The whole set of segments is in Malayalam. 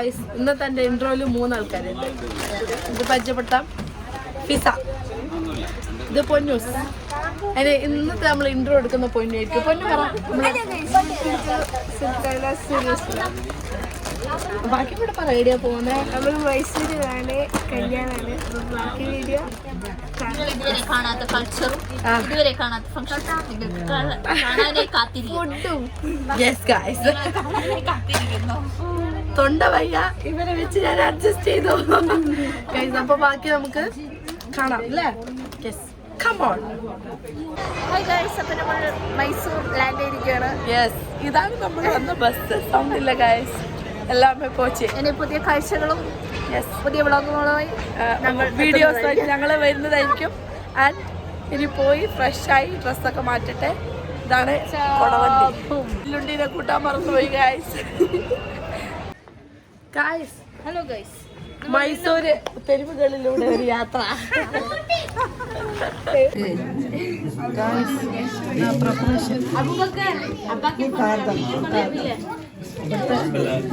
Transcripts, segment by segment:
ഗായ്സ് ഇന്നത്തെ എന്റെ ഇൻട്രോയിൽ മൂന്നാൾക്കാരുണ്ട് ഇത് പരിചയപ്പെടുത്താം. പിസ ഇത് പൊന്നൂസ് അതിന് ഇന്നത്തെ നമ്മൾ ഇൻട്രോ എടുക്കുന്ന പൊന്നായിരിക്കും പൊന്നു പറ. ബാക്കി കൂടെ പറ ഐഡിയ പോകുന്നേ. നമ്മൾ മൈസൂര് കല്യാണമാണ് അപ്പൊ ബാക്കി വീഡിയോ കാണാത്ത കൾച്ചറും. ഇതുവരെ കാണാനായി തൊണ്ട വയ്യ. ഇവരെ വെച്ച് ഞാൻ അഡ്ജസ്റ്റ് ചെയ്തു. അപ്പൊ ബാക്കി നമുക്ക് കാണാം അല്ലേ? യെസ് മൈസൂർ ലാൻഡ് ചെയ്തിരിക്കുകയാണ് യെസ് ഇതാണ് നമ്മൾ വന്ന ബസ് സൗണ്ട് ഇല്ല ഗൈസ് എല്ലാമേ പോച്ച്. ഇനി പുതിയ കാഴ്ചകളും യെസ് പുതിയ വ്ളോഗുകളുമായി നമ്മൾ ഞങ്ങൾ വരുന്നതായിരിക്കും. ആൻഡ് ഇനി പോയി ഫ്രഷ് ആയി ഫ്രഷായി ഡ്രസ്സൊക്കെ മാറ്റട്ടെ. ഇതാണ് കൊടവണ്ടി. ലുണ്ടിനെ കൂട്ടാൻ മറന്നുപോയി ഗായ്സ് ഹലോ ഗൈസ് മൈസൂര് തെരുവുകളിലൂടെ ഒരു യാത്ര.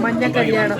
മഞ്ഞ കല്യാണം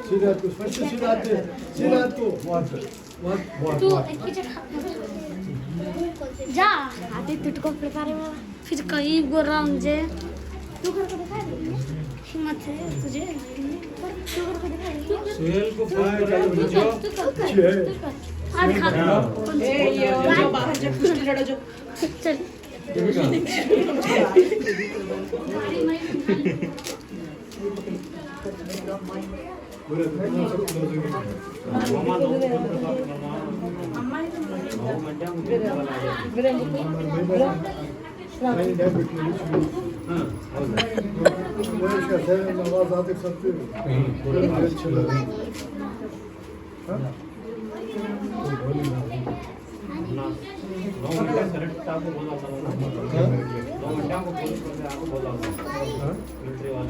Sirat Bey. Başka Sirat Bey. Sirat Bey. Water. Water. जा हाथे तुटको प्रकार फिर कहीं गोरा मुझे तू घर को दिखा हिम्मत है तुझे तू को दिखा सेल को फायर डालो आ दिखा ए ये जो बाहर जो कुश्ती लड़ो जो चल देखो కరెక్ట్ ఆకు బోలా మిలిటరీ వాళ్ళ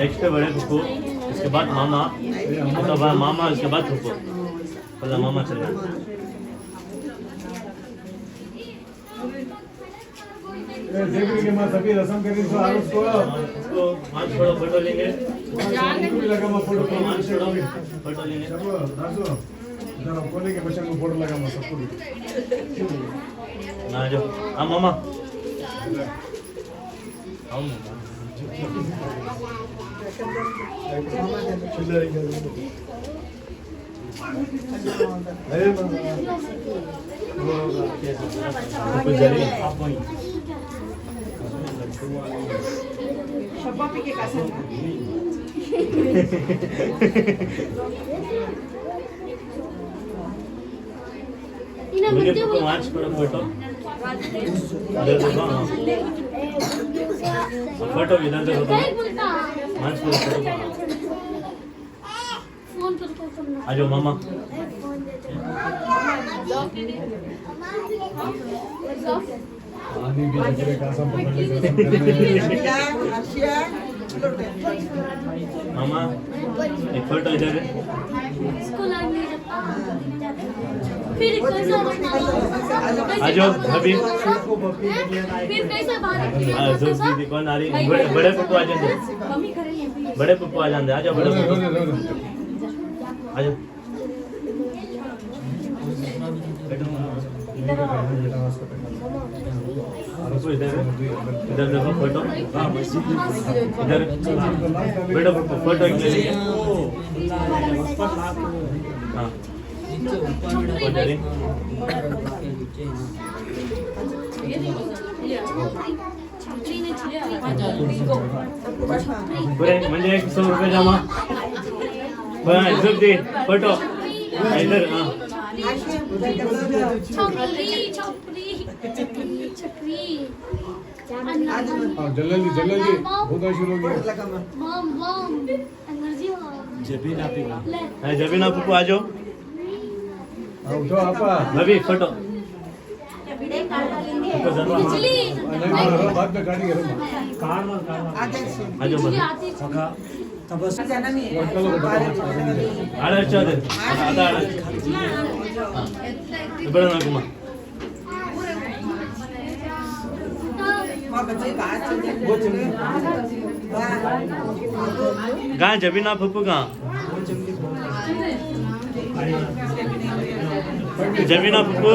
नेक्स्ट बड़े फुफू इसके बाद मामा। मामा उसके बाद फुफू पहला मामा चल देख के मैं सभी रसम करी तो आरुष को उसको मान छोड़ो फोटो लेंगे लगा मैं फोटो उसको मान छोड़ो फोटो लेंगे चलो राजू जरा कोने के बच्चे को फोटो लगा मैं सबको ना जो Şapapike kasana. फ़ोटो फ़ोटो इधर देखो पाँच पर फ़ोटो मामा। फिर बड़े पप्पू आ जाते बड़े पप्पू आ जाते आ जाओ बड़े पप्पू आ जाओ इधर देखो फ़ोटो इधर बेटा फ़ोटो हाँ पुरे म्हणजे एक सौ रुपये जमा दे फ़ोटो इधर छपरी छपरी छपरी जल्दी जल्दी। बहुत शुरू हो गया। बम बम एनर्जी जबीन आप है जबीन आप को आ जाओ। उठो आपा। रवि लेंगे बिजली हाँ, हाँ, हाँ, बाद में गाड़ी करो कार में कार में। आ जाओ അടച്ചാതെ അതാണ് ഇവിടെ നോക്കുമ്പോ गाँ जबी ना फुप्पू गाँ जबी ना फुप्पू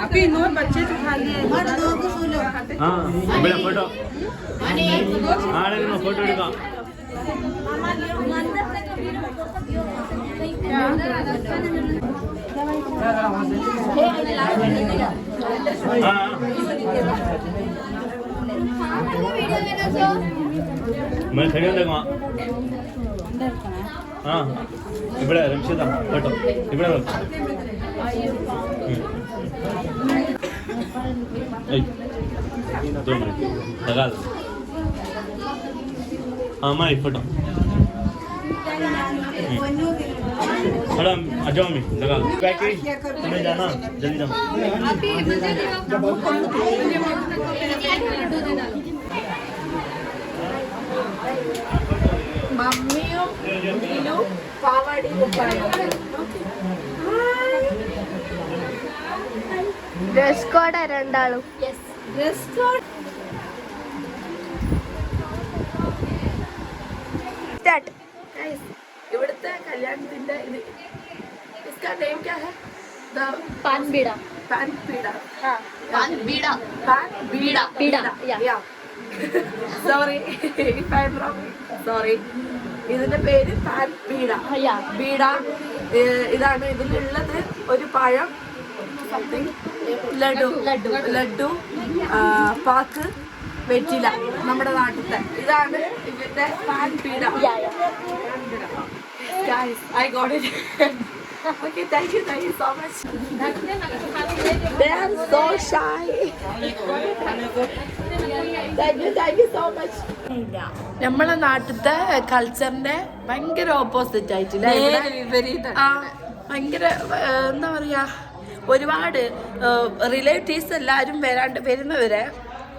अभी नौ बच्चे तो खाली हाँ बेटा फोटो हाँ लेकिन फोटो दिखा हाँ మరి తెలియదు ఇప్పుడే రమిషిద ఫోటో ఇప్పుడే తగాదు అమ్మా ఈ ఫోటో थोड़ा आ जाओ मैं लगा बैठे तुम्हें जाना जल्दी जाना మమ్మీయు ఇల్లు పావాడి డ్రెస్ కోడ్ రెండాలు dress code that nice start Guys, ഇവിടുത്തെ കല്യാണത്തിന്റെ ഇത് इसका नेम क्या है द पान बीड़ा पान पीड़ा हाँ पान बीड़ा पान बीड़ा बीड़ा, yeah. yeah sorry if I wrong sorry ഇതിന്റെ പേര് പാൻ ബീഡ yeah. ബീഡ ഏഹ് ഇതാണ് ഇതിലുള്ളത് ഒരു പഴം സംതിങ് ലഡു ലഡു. ലഡു ആ, പാക്ക് വെറ്റില നമ്മുടെ നാട്ടിലത്തെ ഇതാണ് ഇതിന്റെ paan ബീഡ Yeah, yeah. Guys, I got it. okay, thank you, thank you so much. They are so shy. thank you, thank you so much. നമ്മളെ നാട്ടിലത്തെ കൾച്ചറിന്റെ ഭയങ്കര ഓപ്പോസിറ്റ് ആയിട്ടില്ല ആ ഭയങ്കര എന്താ പറയാ ഒരുപാട് റിലേറ്റീവ്സ് എല്ലാവരും വരാണ്ട് വരുന്നവരെ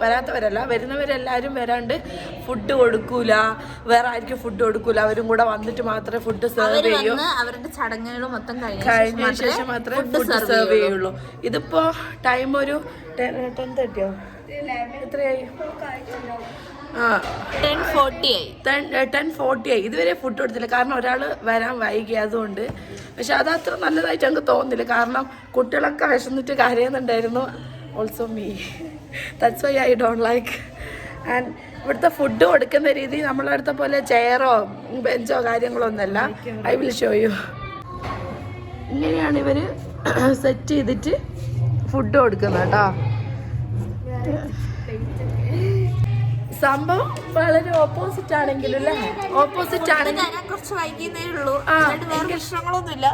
വരാത്തവരല്ല. വരുന്നവരെല്ലാവരും വരാണ്ട് ഫുഡ് കൊടുക്കൂല. വേറെ ആർക്കും ഫുഡ് കൊടുക്കൂല. അവരും കൂടെ വന്നിട്ട് മാത്രമേ ഫുഡ് സെർവ് ചെയ്യൂ. അവരുടെ ചടങ്ങുകൾ മൊത്തം കഴിഞ്ഞ ശേഷം മാത്രമേ ഫുഡ് സെർവ് ചെയ്യുള്ളൂ. ഇതിപ്പോ ടൈം ഒരു ടെൻ തേർട്ടിയോ എത്രയായി? ടെൻ ഫോർട്ടി ആയി. ഇതുവരെ ഫുഡ് കൊടുത്തില്ല. കാരണം ഒരാൾ വരാൻ വൈകി അതുകൊണ്ട്. പക്ഷെ അത് അത്ര നല്ലതായിട്ട് ഞങ്ങൾക്ക് തോന്നുന്നില്ല. കാരണം കുട്ടികളൊക്കെ വിശന്നിട്ട് കരയുന്നുണ്ടായിരുന്നു. Also me that's why I don't like and ഇവിടുത്തെ ഫുഡ് കൊടുക്കുന്ന രീതി നമ്മളെ അടുത്ത പോലെ ചെയറോ ബെഞ്ചോ കാര്യങ്ങളോ ഒന്നല്ല ഐ വിൽ ഷോ യു ഇങ്ങനെയാണ് ഇവർ സെറ്റ് ചെയ്തിട്ട് ഫുഡ് കൊടുക്കുന്നത് കേട്ടോ. സംഭവം വളരെ ഓപ്പോസിറ്റ് ആണെങ്കിലും അല്ലേ? ഓപ്പോസിറ്റ് ആണെങ്കിൽ കുറച്ച് ഉള്ളൂ. പ്രശ്നങ്ങളൊന്നുമില്ല.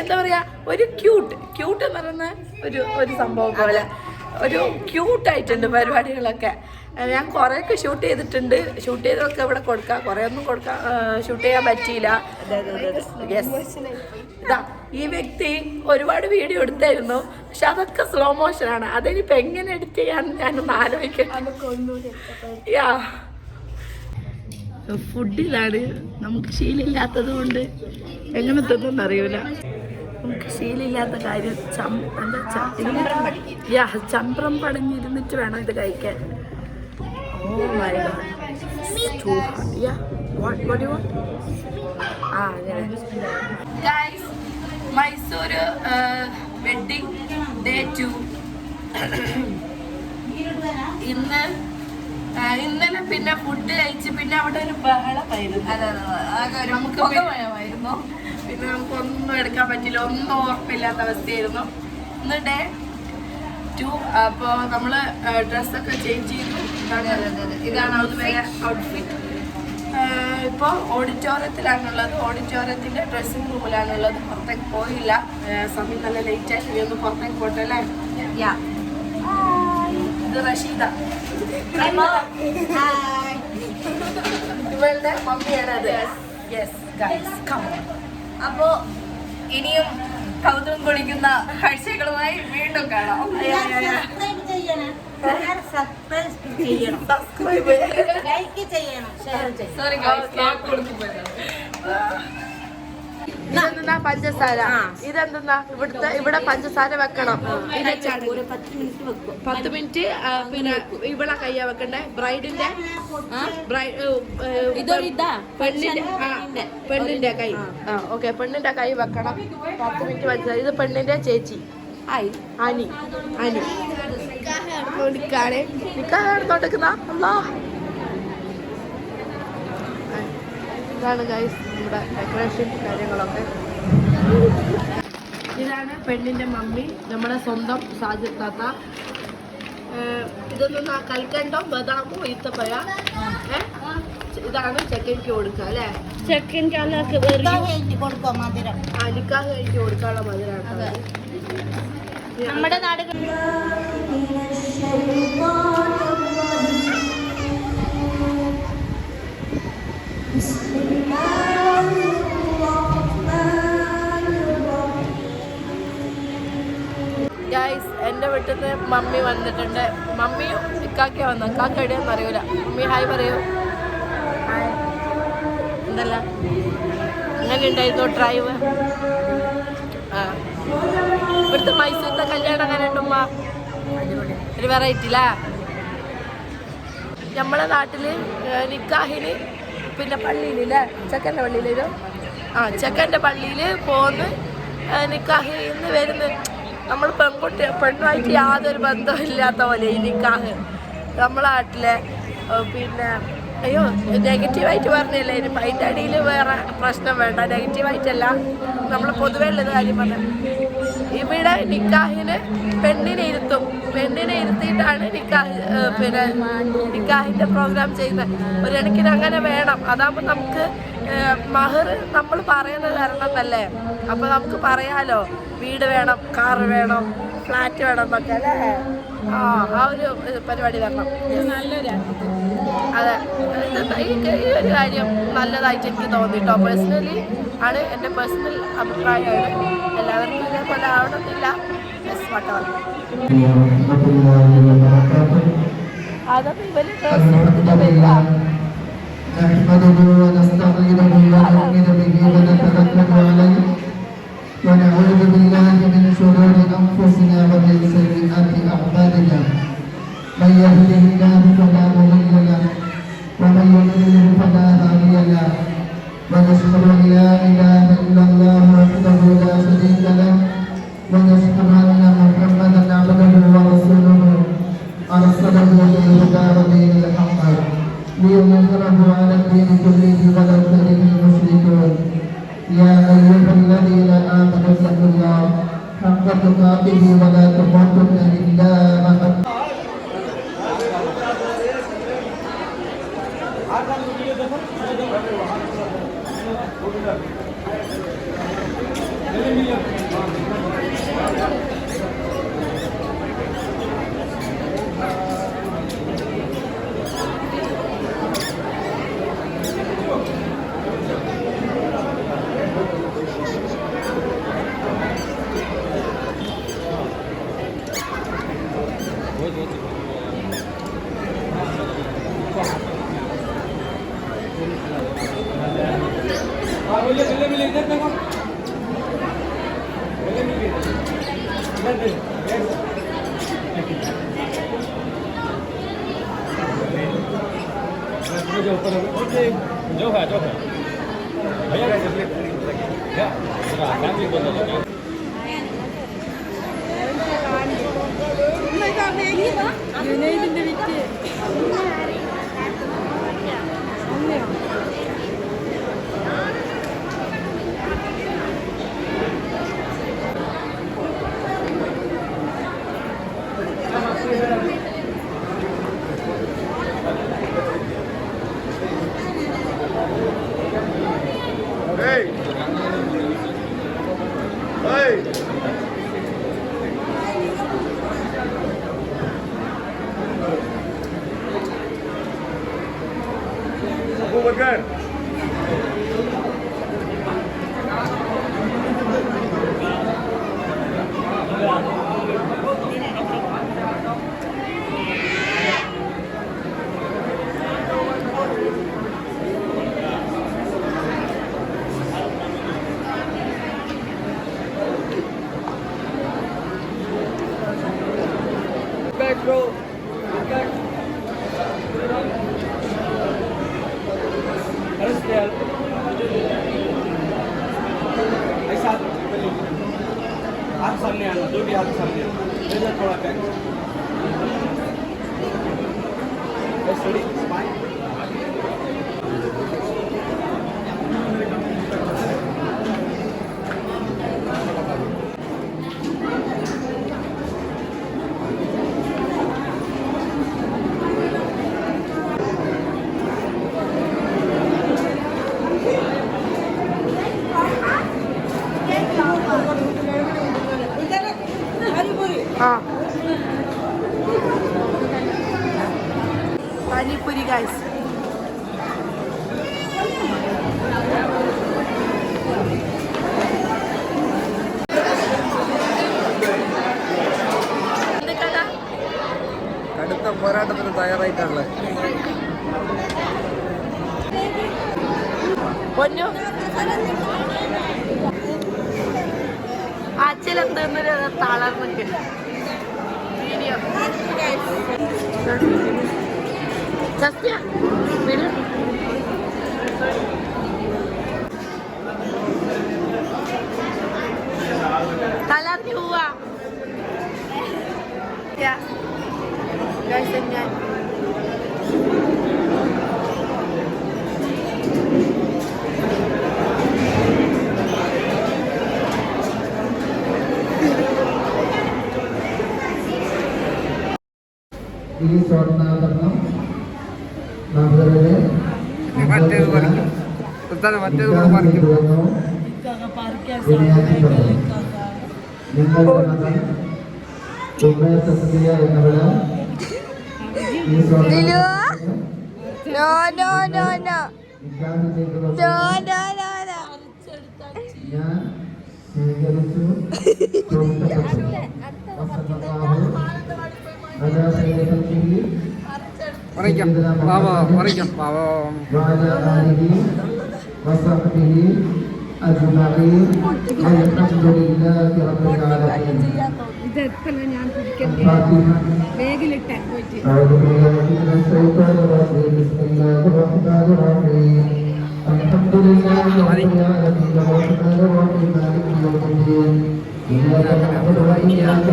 എന്താ പറയാ ഒരു ക്യൂട്ട് ക്യൂട്ട് എന്ന് പറയുന്ന ഒരു ഒരു സംഭവം പോലെ. ഒരു ക്യൂട്ട് ആയിട്ടുണ്ട് പരിപാടികളൊക്കെ. ഞാൻ കുറേയൊക്കെ ഷൂട്ട് ചെയ്തിട്ടുണ്ട്. ഷൂട്ട് ചെയ്തൊക്കെ ഇവിടെ കൊടുക്കാം. കുറേ ഒന്നും കൊടുക്കാം ഷൂട്ട് ചെയ്യാൻ പറ്റിയില്ല. ഇതാ ഈ വ്യക്തി ഒരുപാട് വീഡിയോ എടുത്തായിരുന്നു. പക്ഷെ അതൊക്കെ സ്ലോ മോഷനാണ് അതിനിപ്പോ എങ്ങനെ എഡിറ്റ് ചെയ്യാൻ ഞാനൊന്ന് ആലോചിക്കാം യാ. ഫുഡിലാണ്. നമുക്ക് ശീലമില്ലാത്തത് കൊണ്ട് എങ്ങനെ തിന്നെന്ന് അറിയൂല. നമുക്ക് ശീലമില്ലാത്ത കാര്യം ചം എന്താ യാ ചമ്പ്രം പടഞ്ഞിരുന്നിട്ട് വേണം ഇത് കഴിക്കാൻ. ഓ my What? Ya what what you want ആ അങ്ങനെ ഗൈസ് uh, വെഡിങ് day ടു ഇന്ന് ഇന്നലെ പിന്നെ ഫുഡ് കഴിച്ച് പിന്നെ അവിടെ ഒരു ബഹളമായിരുന്നു. നമുക്ക് പുകമയമായിരുന്നു. പിന്നെ നമുക്ക് ഒന്നും എടുക്കാൻ പറ്റില്ല. ഒന്നും ഓർമ്മയില്ലാത്ത അവസ്ഥയായിരുന്നു. ഇന്ന് ഡേ ടു അപ്പോൾ നമ്മൾ ഡ്രസ്സൊക്കെ ചേഞ്ച് ചെയ്തു. ഇതാണ് ഔട്ട്ഫിറ്റ് ഇപ്പോൾ ഓഡിറ്റോറിയത്തിലാണുള്ളത് ഓഡിറ്റോറിയത്തിന്റെ ഡ്രസ്സിംഗ് റൂമിലാണുള്ളത് പുറത്തേക്ക് പോയില്ല. സമയം നല്ല ലേറ്റ് ആയി. ഇനി ഒന്ന് പുറത്തേക്ക് പോട്ടെ അല്ലേ? ഇത് റഷീദ. ഇവളുടെ മമ്മിയാണത്. യെസ് ഗൈസ് കം അപ്പോ ഇനിയും കൗതുകം കൊളിക്കുന്ന കാഴ്ചകളുമായി വീണ്ടും കാണാം. സബ്സ്ക്രൈബ് ചെയ്യണം സബ്സ്ക്രൈബ് ചെയ്യണം സബ്സ്ക്രൈബ് ലൈക്ക് ചെയ്യണം ഷെയർ ചെയ്യണം സോറി ഇതെന്താ പഞ്ചസാര? ഇതെന്താ? ഇവിടുത്തെ ഇവിടെ പഞ്ചസാര വെക്കണം? പത്ത് മിനിറ്റ് വെക്കും. പത്ത് മിനിറ്റ് പിന്നെ ഇവിടെ കയ്യാ വെക്കണ്ടേ? ബ്രൈഡിന്റെ? പെണ്ണിന്റെ ആ, പെണ്ണിന്റെ കൈ. ആ ഓക്കെ പെണ്ണിന്റെ കൈ വെക്കണം. പത്ത് മിനിറ്റ് പഞ്ചസാര. ഇത് പെണ്ണിന്റെ ചേച്ചി. ആയി. അനി. അനി. നടക്കുന്ന അല്ലാ ഇതാണ് ഗൈസ് നമ്മുടെ ഡെക്കറേഷൻ കാര്യങ്ങളൊക്കെ. ഇതാണ് പെണ്ണിന്റെ മമ്മി നമ്മുടെ സ്വന്തം സാജി താത്ത. ഇതൊന്നും കൽക്കണ്ടോ ബദാമോ ഈത്തപ്പഴ? ഇതാണ് ചെക്കൻക്ക് കൊടുക്കുക അല്ലേ? ചെക്കൻ കാലൊക്കെ കൊടുക്കാം മധുരം അലിക്കാഹ് കഴിഞ്ഞ് കൊടുക്കാനുള്ള മധുരമാണ് നമ്മുടെ നാട് എന്റെ വീട്ടിൽ നിന്ന് മമ്മി വന്നിട്ടുണ്ട്. മമ്മി ഇക്കാക്കിയ വന്ന? ഇക്കാക്ക എവിടെയാണെന്ന് അറിയൂല. മമ്മി ഹായ് പറയൂ. എന്തല്ല? എങ്ങനെ ഉണ്ടായിരുന്നു ഡ്രൈവ് ആ. ഇവിടുത്തെ മൈസൂരിന്റെ കല്യാണം അങ്ങനെ ഉണ്ടുമ്മ ഒരു വെറൈറ്റി അല്ലേ നമ്മളെ നാട്ടിൽ നിക്കാഹിന് പിന്നെ പള്ളിയിൽ അല്ലേ ചെക്കന്റെ പള്ളിയിൽ ആ ചെക്കന്റെ പള്ളിയിൽ പോന്ന് നിക്കാഹി ഇന്ന് വരുന്ന് നമ്മൾ പെൺകുട്ടി പെണ്ണുമായിട്ട് യാതൊരു ബന്ധമില്ലാത്ത പോലെ ഈ നിക്കാഹ്. നമ്മളെ നാട്ടിലെ പിന്നെ അയ്യോ നെഗറ്റീവായിട്ട് പറഞ്ഞല്ലേ? ഇനി അതിന്റെ അടിയിൽ വേറെ പ്രശ്നം വേണ്ട. നെഗറ്റീവായിട്ടല്ല. നമ്മൾ പൊതുവേ ഉള്ളത് കാര്യം പറഞ്ഞു ഇവിടെ നിക്കാഹിന് പെണ്ണിനെ ഇരുത്തും. പെണ്ണിനെ ഇരുത്തിയിട്ടാണ് നിക്കാഹ് പിന്നെ നിക്കാഹിന്റെ പ്രോഗ്രാം ചെയ്യുന്നത്. ഒരു കണക്കിന് അങ്ങനെ വേണം. അതാകുമ്പോൾ നമുക്ക് മഹർ നമ്മൾ പറയുന്നത് തരണമെന്നല്ലേ അപ്പോൾ നമുക്ക് പറയാലോ. വീട് വേണം കാറ് വേണം ഫ്ലാറ്റ് വേണം എന്നൊക്കെ അല്ലേ? ആ ആ ഒരു ഏഹ് പരിപാടി വരണം നല്ലൊരു അതെ ഇത് ഈ ഈ ഒരു കാര്യം നല്ലതായിട്ട് എനിക്ക് തോന്നിട്ടോ പേഴ്സണലി ആണ് എൻ്റെ പേഴ്സണൽ അഭിപ്രായമാണ് എല്ലാവർക്കും ഇതേപോലെ ആവണമെന്നില്ല Yes, whatever. അതൊന്നും ഇവര് ഡ്രസ് എടുത്തിട്ട് വരിക نحمده ونستعينه ونؤمن به ونتوكل عليه ونعوذ بالله من شرور Dios. मुझे ऊपर जो है जो है भैया फैमिली बोल रहा Yöneydin de bitti. হবে Venga con la calle. Panipuri guys കടുത്ത പോരാട്ടത്തിന് തയ്യാറായിട്ടാണ് പൊന്നു. അച്ഛനെന്തെന്നൊരു തളർന്നിട്ട്. Just yeah. മറ്റേത് കൂടെ പറിക്കും. No no no no. No no no no. ഞാൻ സ്വീകരിച്ചു പറിക്കാം. പാവം. പറിക്കാം. പാവം وصحبه أجمعين والحمد لله رب العالمين الفاتحة أعوذ بالله من الشيطان الرجيم بسم الله الرحمن الرحيم الحمد لله رب العالمين الرحمن الرحيم مالك يوم الدين إياك نعبد وإياك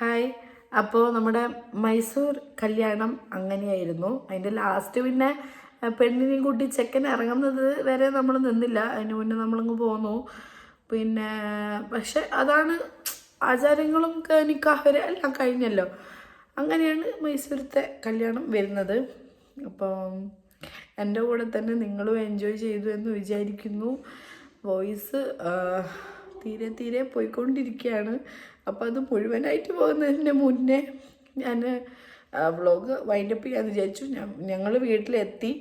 ഹായ് അപ്പോൾ നമ്മുടെ മൈസൂർ കല്യാണം അങ്ങനെയായിരുന്നു. അതിന്റെ ലാസ്റ്റ് പിന്നെ പെണ്ണിനെയും കൂട്ടി ചെക്കൻ ഇറങ്ങുന്നത് വരെ നമ്മൾ നിന്നില്ല. അതിന് മുന്നേ നമ്മളങ്ങ് പോന്നു. പിന്നെ പക്ഷെ അതാണ് ആചാരങ്ങളും നിക്കാഹ് വരെ എല്ലാം കഴിഞ്ഞല്ലോ. അങ്ങനെയാണ് മൈസൂരത്തെ കല്യാണം വരുന്നത്. അപ്പോൾ എന്റെ കൂടെ തന്നെ നിങ്ങളും എൻജോയ് ചെയ്തു എന്ന് വിചാരിക്കുന്നു. വോയിസ് തീരെ തീരെ പോയിക്കൊണ്ടിരിക്കുകയാണ്. അപ്പോൾ അത് മുഴുവനായിട്ട് പോകുന്നതിന് മുന്നേ ഞാൻ വ്ളോഗ് വൈൻഡപ്പ് ചെയ്യാൻ വിചാരിച്ചു. ഞങ്ങൾ വീട്ടിലെത്തി.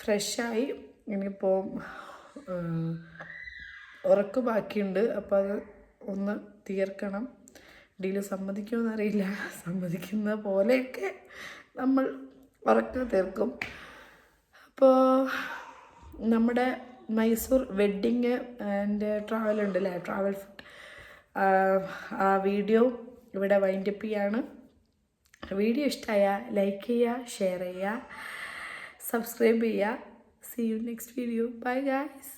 ഫ്രഷായി ഇനിയിപ്പോൾ ഉറക്ക് ബാക്കിയുണ്ട്. അപ്പോൾ അത് ഒന്ന് തീർക്കണം. ഡീൽ സമ്മതിക്കുമോ അറിയില്ല. സമ്മതിക്കുന്ന പോലെയൊക്കെ നമ്മൾ ഉറക്കം തീർക്കും. അപ്പോൾ നമ്മുടെ മൈസൂർ വെഡ്ഡിങ് ആൻഡ് ട്രാവൽ ഉണ്ടല്ലേ? ട്രാവൽ ആ വീഡിയോ ഇവിടെ വൈൻഡപ്പ് ചെയ്യാണ്. വീഡിയോ ഇഷ്ടമായ ലൈക്ക് ചെയ്യുക ഷെയർ ചെയ്യുക സബ്സ്ക്രൈബ് ചെയ്യുക see you next video bye guys